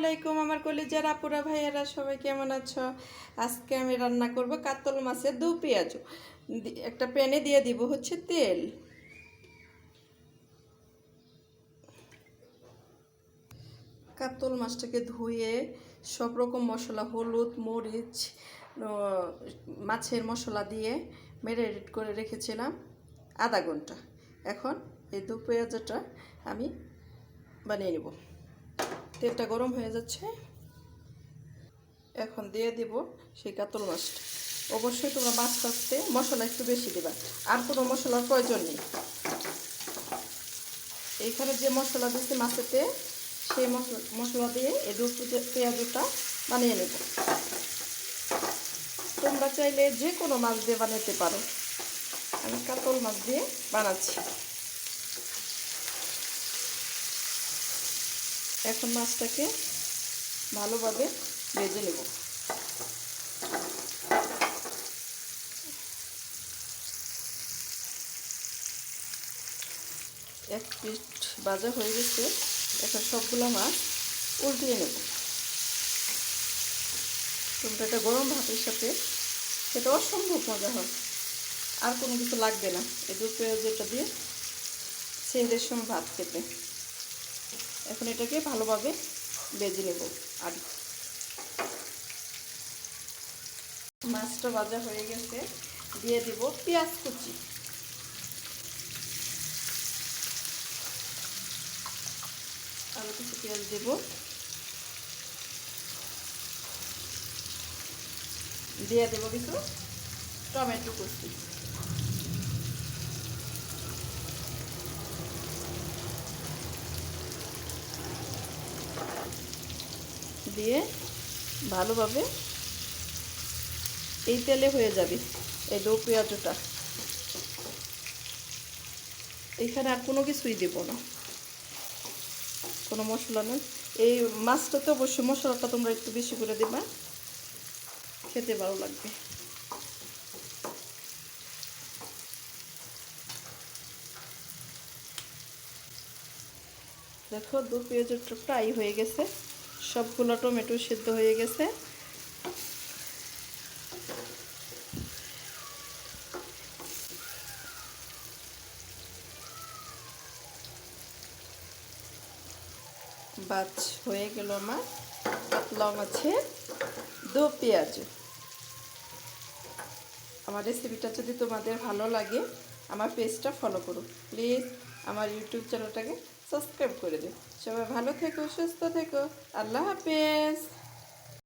আলাইকুম আমার কলিজার আপুরা, ভাইয়ারা, সবাই কেমন আছো? আজকে আমি রান্না করব কাতল মাছের দু পেঁয়াজ। একটা প্যানে দিয়ে দিব হচ্ছে তেল। কাতল মাছটাকে ধুয়ে সব রকম মশলা, হলুদ, মরিচ মাছের মশলা দিয়ে ম্যারিনেট করে রেখেছিলাম আধা ঘণ্টা। এখন এই দু পেঁয়াজটা আমি বানিয়ে নেব। তেলটা গরম হয়ে যাচ্ছে। এখন দিয়ে দিব সেই কাতল মাছটা। অবশ্যই তোমরা মাছ কাটতে মশলা একটু বেশি দেবা। আর কোনো মশলার প্রয়োজন নেই। এইখানে যে মশলা দিচ্ছি মাছেতে সেই মশলা মশলা দিয়ে এই দু পেঁয়াজটা বানিয়ে নেব। তোমরা চাইলে যে কোনো মাছ দিয়ে বানাতে পারো। আমি কাতল মাছ দিয়ে বানাচ্ছি। এখন মাছটাকে ভালোভাবে ভেজে নেব। এক পিঠ ভাজা হয়ে গেছে, এখন সবগুলো মাছ উল্টিয়ে নেব। তোমরা এটা গরম ভাতের সাথে সেটা অসম্ভব মজা হয়। আর কোনো কিছু লাগবে না। এই দু পেঁয়াজটা দিয়ে সেদের সময় ভাত খেতে। এখন এটাকে ভালোভাবে বেজে নেব। আর মাছটা ভাজা হয়ে গেছে, দিয়ে দিব পেঁয়াজ কুচি। আরও কিছু পেঁয়াজ দেব। দিয়ে দেবো কিছু টমেটো কুচি। দিয়ে ভালোভাবে এই তেলে হয়ে যাবে এই দো পেঁয়াজটা। এখানে আর কোনো কিছুই দেব না। কোনো মশলা নেই। এই মাছটাতে অবশ্যই মশলাটা তোমরা একটু বেশি করে দেবা। খেতে ভালো লাগবে। দেখো দু পেঁয়াজটা ফ্রাই হয়ে গেছে। সবগুলো টমেটো সিদ্ধ হয়ে গেছে। বাচ হয়ে গেল আমার কাতলা মাছের দু পেঁয়াজ। আমার রেসিপিটা যদি তোমাদের ভালো লাগে, আমার পেজটা ফলো করো। প্লিজ আমার ইউটিউব চ্যানেলটাকে সাবস্ক্রাইব করে দিও। সবাই ভালো থেকো সুস্থ থেকো। আল্লাহ হাফেজ।